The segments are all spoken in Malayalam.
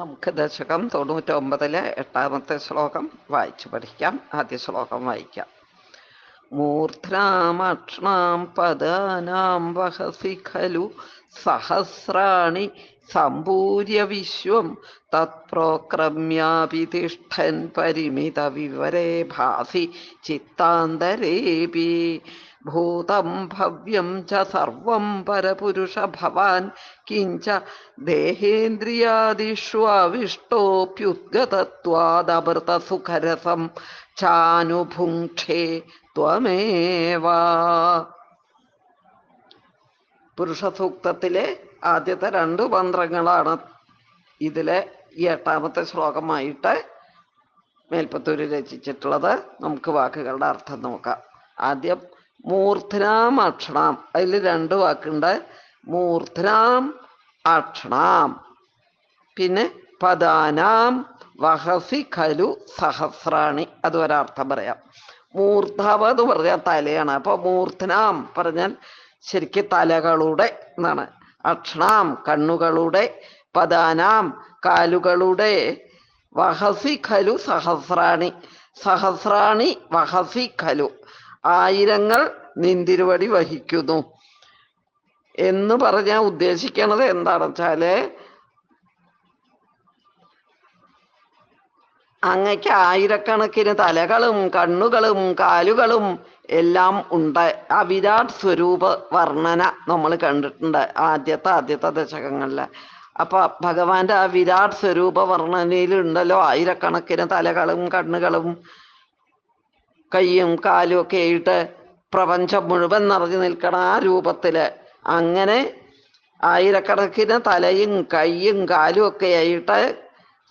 നമുക്ക് ദശകം തൊണ്ണൂറ്റൊമ്പതിലെ എട്ടാമത്തെ ശ്ലോകം വായിച്ചു പഠിക്കാം. ആദ്യ ശ്ലോകം വായിക്കാം. മൂർധ്നാമക്ഷണാം പദാനാം വഹസി ഖലു സഹസ്രാണി സമ്പൂര്യ വിശ്വം തത്പ്രോക്രമ്യാപി തിഷ്ഠൻ പരിമിത വിവരേ ഭാസി ചിത്താന്തരേപി ഭൂതം ഭവ്യം ച സർവം പരപുരുഷ ഭവാൻ കിഞ്ച ദേഹേന്ദ്രിയാദിഷു അവിഷ്ടോപ്യുദ്ഗതത്വാദമൃതസുഖരസം ചാനുഭുക്ഷേ ത്വമേവ പുരുഷസൂക്തത്തിലെ ആദ്യത്തെ രണ്ട് മന്ത്രങ്ങളാണ് ഇതിലെ ഈ എട്ടാമത്തെ ശ്ലോകമായിട്ട് മേൽപ്പത്തൂര് രചിച്ചിട്ടുള്ളത്. നമുക്ക് വാക്കുകളുടെ അർത്ഥം നോക്കാം. ആദ്യം മൂർധനാം അക്ഷണാം അതിൽ രണ്ട് വാക്കുണ്ട്. മൂർധനാം അക്ഷണാം പിന്നെ പദാനാം വഹസി ഖലു സഹസ്രാണി. അത് ഒരർത്ഥം പറയാം. മൂർധവ എന്ന് പറഞ്ഞാൽ തലയാണ്. അപ്പൊ മൂർധനാം പറഞ്ഞാൽ ശരിക്ക് തലകളുടെ എന്നാണ്. അക്ഷണാം കണ്ണുകളുടെ പദാനാം കാലുകളുടെ വഹസി ഖലു സഹസ്രാണി. സഹസ്രാണി വഹസി ഖലു. ആയിരങ്ങൾ നിന്തിരുവടി വഹിക്കുന്നു. എന്ന് പറഞ്ഞാൽ ഉദ്ദേശിക്കണത് എന്താണെന്ന് വെച്ചാൽ അങ്ങക്ക് ആയിരക്കണക്കിന് തലകളും കണ്ണുകളും കാലുകളും എല്ലാം ഉണ്ട്. ആ വിരാട് സ്വരൂപ വർണന നമ്മൾ കണ്ടിട്ടുണ്ട് ആദ്യത്തെ ആദ്യത്തെ ദശകങ്ങളിൽ. അപ്പൊ ഭഗവാന്റെ ആ വിരാട് സ്വരൂപ വർണനയിലുണ്ടല്ലോ ആയിരക്കണക്കിന് തലകളും കണ്ണുകളും. കയ്യും കാലും ഒക്കെ ആയിട്ട് പ്രപഞ്ചം മുഴുവൻ നിറഞ്ഞു നിൽക്കണ ആ രൂപത്തിൽ. അങ്ങനെ ആയിരക്കണക്കിന് തലയും കയ്യും കാലും ഒക്കെ ആയിട്ട്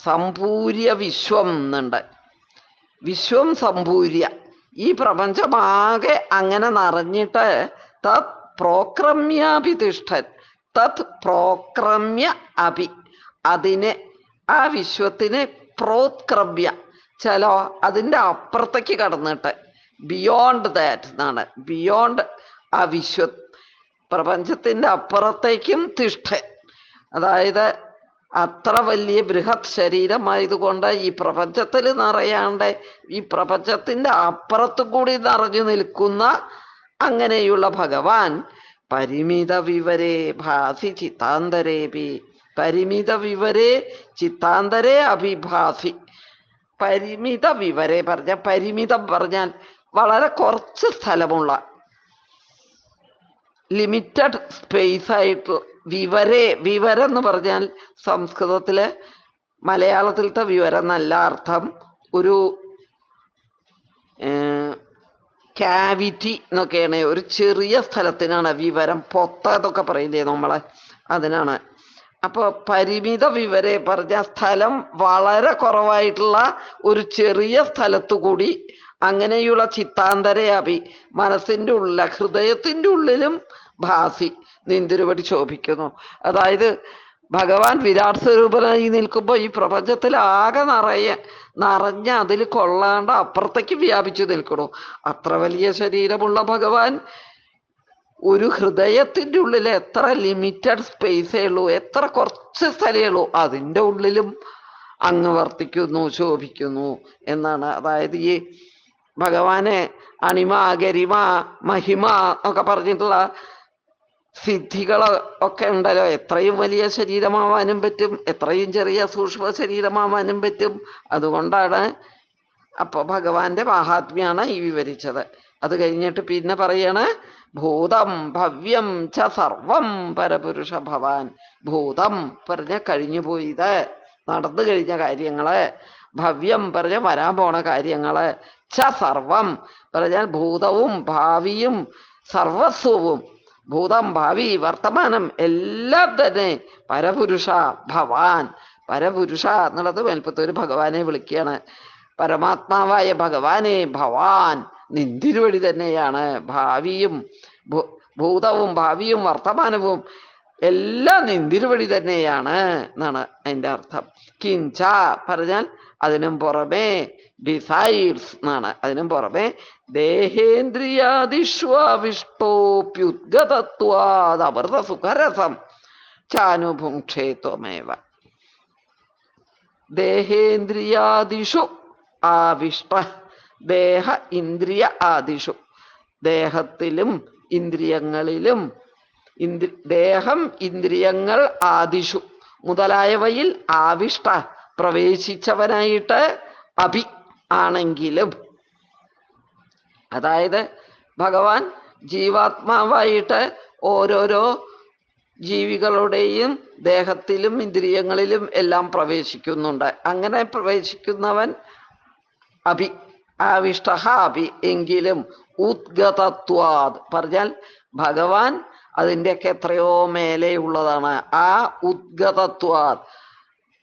സമ്പൂര്യ വിശ്വം എന്നുണ്ട്. വിശ്വം സമ്പൂര്യ. ഈ പ്രപഞ്ചമാകെ അങ്ങനെ നിറഞ്ഞിട്ട് തത് പ്രോക്രമ്യാഭിതിഷ്ഠൻ തത് പ്രോക്രമ്യ അഭി. അതിനെ ആ വിശ്വത്തിനെ പ്രോത്ക്രമ്യ ചിലോ അതിന്റെ അപ്പുറത്തേക്ക് കടന്നിട്ട് ബിയോണ്ട് ദാറ്റ് എന്നാണ് ബിയോണ്ട് ആ വിശ്വ പ്രപഞ്ചത്തിന്റെ അപ്പുറത്തേക്കും തിഷ്ഠൻ അതായത് അത്ര വലിയ ബൃഹത് ശരീരമായതുകൊണ്ട് ഈ പ്രപഞ്ചത്തിൽ നിറയാണ്ട് ഈ പ്രപഞ്ചത്തിന്റെ അപ്പുറത്തു കൂടി നിറഞ്ഞു നിൽക്കുന്ന അങ്ങനെയുള്ള ഭഗവാൻ പരിമിത വിവരേ ഭാസി ചിത്താന്തരേപി. പരിമിത വിവരേ ചിത്താന്തരേ അഭിഭാസി. പരിമിത വിവരെ പറഞ്ഞ പരിമിതം പറഞ്ഞാൽ വളരെ കുറച്ച് സ്ഥലമുള്ള ലിമിറ്റഡ് സ്പേസ് ആയിട്ട് വിവരെ വിവരം എന്ന് പറഞ്ഞാൽ സംസ്കൃതത്തിലെ മലയാളത്തിലത്തെ വിവരം എന്നല്ല അർത്ഥം. ഒരു ക്യാവിറ്റി എന്നൊക്കെയാണ്. ഒരു ചെറിയ സ്ഥലത്തിനാണ് വിവരം. പൊത്ത എന്നൊക്കെ പറയില്ലേ നമ്മളെ അതിനാണ്. അപ്പൊ പരിമിത വിവരെ പറഞ്ഞ സ്ഥലം വളരെ കുറവായിട്ടുള്ള ഒരു ചെറിയ സ്ഥലത്തു കൂടി അങ്ങനെയുള്ള ചിത്താന്തരയാപി മനസ്സിന്റെ ഉള്ള ഹൃദയത്തിന്റെ ഉള്ളിലും ഭാസി നിന്തിരുപടി ശോഭിക്കുന്നു. അതായത് ഭഗവാൻ വിരാട് സ്വരൂപനായി നിൽക്കുമ്പോൾ ഈ പ്രപഞ്ചത്തിൽ ആകെ നിറയെ നിറഞ്ഞ അതിൽ കൊള്ളാണ്ട് അപ്പുറത്തേക്ക് വ്യാപിച്ചു നിൽക്കണു അത്ര വലിയ ശരീരമുള്ള ഭഗവാൻ ഒരു ഹൃദയത്തിന്റെ ഉള്ളിൽ എത്ര ലിമിറ്റഡ് സ്പേസേ ഉള്ളൂ എത്ര കുറച്ച് സ്ഥലമേ ഉള്ളൂ അതിന്റെ ഉള്ളിലും അങ്ങ് വർത്തിക്കുന്നു ശോഭിക്കുന്നു എന്നാണ്. അതായത് ഈ ഭഗവാനെ അണിമ ഗരിമ മഹിമ ഒക്കെ പറഞ്ഞിട്ടുള്ള സിദ്ധികൾ ഒക്കെ ഉണ്ടല്ലോ. എത്രയും വലിയ ശരീരമാവാനും പറ്റും എത്രയും ചെറിയ സൂക്ഷ്മ ശരീരമാവാനും പറ്റും. അതുകൊണ്ടാണ് അപ്പൊ ഭഗവാന്റെ മഹാത്മ്യാണ് ഈ വിവരിച്ചത്. അത് കഴിഞ്ഞിട്ട് പിന്നെ പറയണ് ഭൂതം ഭവ്യം ച സർവം പരപുരുഷ ഭവാൻ. ഭൂതം പറഞ്ഞ കഴിഞ്ഞു പോയത്. നടന്നു കഴിഞ്ഞ കാര്യങ്ങൾ. ഭവ്യം പറഞ്ഞ വരാൻ പോണ കാര്യങ്ങൾ. ച സർവം പറഞ്ഞാൽ ഭൂതവും ഭാവിയും സർവസ്വവും. ഭൂതം ഭാവി വർത്തമാനം എല്ലാം തന്നെ പരപുരുഷ ഭവാൻ. പരപുരുഷ എന്നുള്ളത് മേൽപ്പത്തൊരു ഭഗവാനെ വിളിക്കുകയാണ് പരമാത്മാവായ ഭഗവാനെ ഭവാൻ. നിന്തിരുവടി തന്നെയാണ് ഭാവിയും ഭൂതവും ഭാവിയും വർത്തമാനവും എല്ലാം നിന്തിരുവഴി തന്നെയാണ് എന്നാണ് അതിന്റെ അർത്ഥം. കിഞ്ച പറഞ്ഞാൽ അതിനും പുറമേ ഡിസൈഡ്സ് എന്നാണ്. അതിനും പുറമെ ദേഹേന്ദ്രിയാദിഷ്വാവിഷ്ടോപ്യുദ്ഗതത്വാദമൃത സുഖരസം ചാനുഭുക്ഷേത്വമേവ. ദേഹേന്ദ്രിയാദിഷു ആവിഷ്ട ദേഹ ഇന്ദ്രിയ ആദിഷു. ദേഹത്തിലും ഇന്ദ്രിയങ്ങളിലും ഇന്ദ്രി ദേഹം ഇന്ദ്രിയങ്ങൾ ആദിഷു. മുതലായവയിൽ ആവിഷ്ട പ്രവേശിച്ചവനായിട്ട് അഭി ആണെങ്കിലും. അതായത് ഭഗവാൻ ജീവാത്മാവായിട്ട് ഓരോരോ ജീവികളുടെയും ദേഹത്തിലും ഇന്ദ്രിയങ്ങളിലും എല്ലാം പ്രവേശിക്കുന്നുണ്ട്. അങ്ങനെ പ്രവേശിക്കുന്നവൻ അഭി ആവിഷ്ട അഭി എങ്കിലും ഉദ്ഗതത്വാദ്. പറഞ്ഞാൽ ഭഗവാൻ അതിന്റെയൊക്കെ എത്രയോ മേലെയുള്ളതാണ്. ആ ഉദ്ഗതത്വാദ്.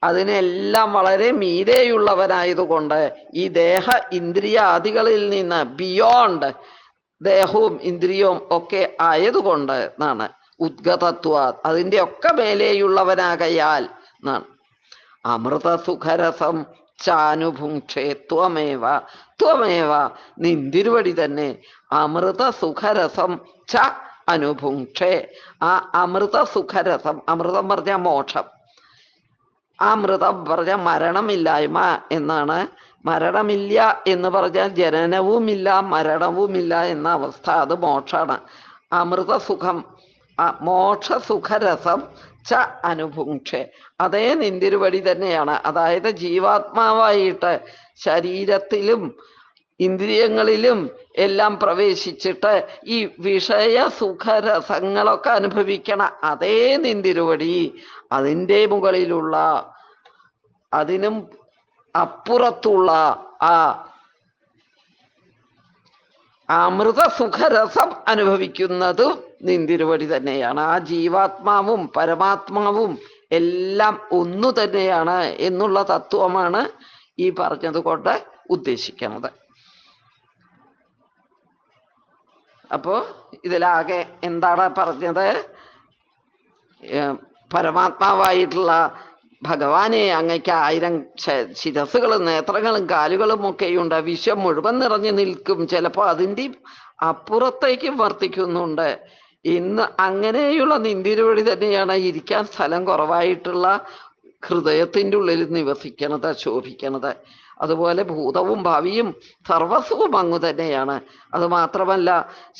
അതിനെല്ലാം വളരെ മീതെയുള്ളവനായതുകൊണ്ട് ഈ ദേഹ ഇന്ദ്രിയാദികളിൽ നിന്ന് ബിയോണ്ട് ദേഹവും ഇന്ദ്രിയവും ഒക്കെ ആയതുകൊണ്ട് എന്നാണ് ഉദ്ഗതത്വ അതിന്റെ ഒക്കെ മേലെയുള്ളവനാകയാൽ എന്നാണ്. അമൃത സുഖരസം ചാനുഭുക്ഷേ ത്വമേവ ത്വമേവ. നിന്തിരുവടി തന്നെ. അമൃത സുഖരസം ച അനുഭുക്ഷേ ആ അമൃത സുഖരസം അമൃതം പറഞ്ഞ മോക്ഷം. ആ മൃതം പറഞ്ഞ മരണമില്ലായ്മ എന്നാണ്. മരണമില്ല എന്ന് പറഞ്ഞാൽ ജനനവുമില്ല മരണവുമില്ല എന്ന അവസ്ഥ. അത് മോക്ഷാണ്. അമൃത സുഖം മോക്ഷ സുഖരസം ച അനുഭുക്ഷെ. അതേ നിന്തിരുവടി തന്നെയാണ്. അതായത് ജീവാത്മാവായിട്ട് ശരീരത്തിലും ഇന്ദ്രിയങ്ങളിലും എല്ലാം പ്രവേശിച്ചിട്ട് ഈ വിഷയ സുഖരസങ്ങളൊക്കെ അനുഭവിക്കണ അതേ നിന്തിരുവടി അതിന്റെ മുകളിലുള്ള അതിനും അപ്പുറത്തുള്ള ആ അമൃത സുഖരസം അനുഭവിക്കുന്നതും നിന്തിരുവടി തന്നെയാണ്. ആ ജീവാത്മാവും പരമാത്മാവും എല്ലാം ഒന്നു തന്നെയാണ് എന്നുള്ള തത്വമാണ് ഈ പറഞ്ഞത് കൊണ്ട് ഉദ്ദേശിക്കുന്നത്. അപ്പോ ഇതിലാകെ എന്താണ് പറഞ്ഞത്? പരമാത്മാവായിട്ടുള്ള ഭഗവാനെ അങ്ങയ്ക്ക് ആയിരം ശിരസുകളും നേത്രങ്ങളും കാലുകളും ഒക്കെയുണ്ട്. വിശ്വം മുഴുവൻ നിറഞ്ഞു നിൽക്കും. ചിലപ്പോൾ അതിന്റെ അപ്പുറത്തേക്കും വർത്തിക്കുന്നുണ്ട്. ഇന്ന് അങ്ങനെയുള്ള നിന്തിരുവഴി തന്നെയാണ് ഇരിക്കാൻ സ്ഥലം കുറവായിട്ടുള്ള ഹൃദയത്തിന്റെ ഉള്ളിൽ നിവസിക്കണത് ശോഭിക്കണത്. അതുപോലെ ഭൂതവും ഭാവിയും സർവസ്വവും അങ്ങ് തന്നെയാണ്. അത് മാത്രമല്ല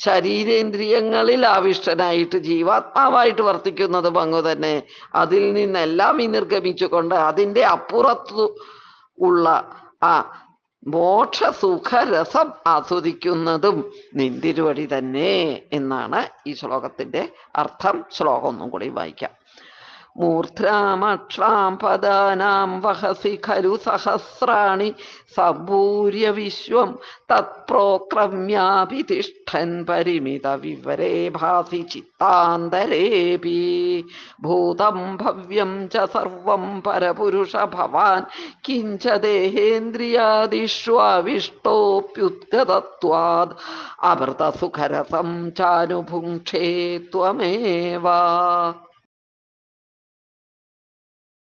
ശരീരേന്ദ്രിയങ്ങളിൽ ആവിഷ്ടനായിട്ട് ജീവാത്മാവായിട്ട് വർത്തിക്കുന്നതും അങ്ങ് തന്നെ. അതിൽ നിന്നെല്ലാം വിനിർഗമിച്ചുകൊണ്ട് അതിന്റെ അപ്പുറത്തു ഉള്ള ആ മോക്ഷ സുഖരസം ആസ്വദിക്കുന്നതും നിന്തിരുവടി തന്നെ എന്നാണ് ഈ ശ്ലോകത്തിന്റെ അർത്ഥം. ശ്ലോകം ഒന്നും കൂടി വായിക്കാം. മൂർധ്രാമക്ഷാം പദാനാം വഹസി ഖലു സഹസ്രാണി സഭൂര്യ വിശ്വം തത്പ്രോക്രമ്യാഭിതിഷ്ഠൻ പരിമിത വിവരേ ഭാസി ചിത്താന്തരേപി. ഭൂതം ഭവ്യം ച സർവം പരപുരുഷ ഭവാൻ കിഞ്ച ദേഹേന്ദ്രിയാദിഷ്വാവിഷ്ടോപ്യുദ്ഗതത്വാത് അമൃതസുഖരസം ചാനുഭുക്ഷേ ത്വമേവ.